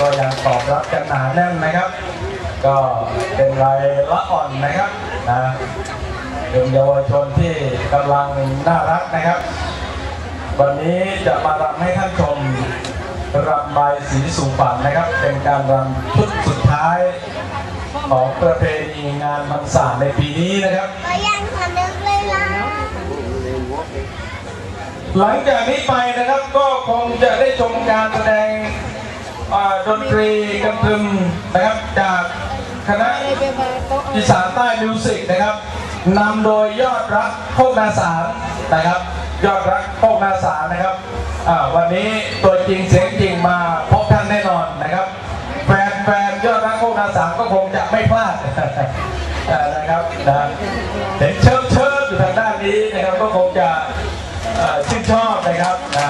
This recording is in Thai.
ก็ยังตอบรับกันหนาแน่นนะครับ ก็เป็นรายละอ่อนนะครับนะเป็นเยาวชนที่กำลังน่ารักนะครับ วันนี้จะมารำให้ท่านชมรำใบายสีสู่ฝันนะครับ เป็นการรำชุดสุดท้ายของประเพณีงานมันสาในปีนี้นะครับก็ยังทำนึกเลยล่ะหลังจากนี้ไปนะครับก็คงจะได้ชมการแสดงอ่า ดนตรีกันพึมนะครับจากคณะอีสานใต้มิวสิกนะครับนำโดยยอดรักโคกนาสารนะครับ ยอดรักโคกนาสารนะครับวันนี้ตัวจริงเสียงจริงมาพบท่านแน่นอนนะครับแฟนแฟนยอดรักโคกนาสารก็คงจะไม่พลาดนะครับนะเห็นเชิญเชิญอยู่ทางด้านนี้นะครับก็คงจะชื่นชอบนะครับนะ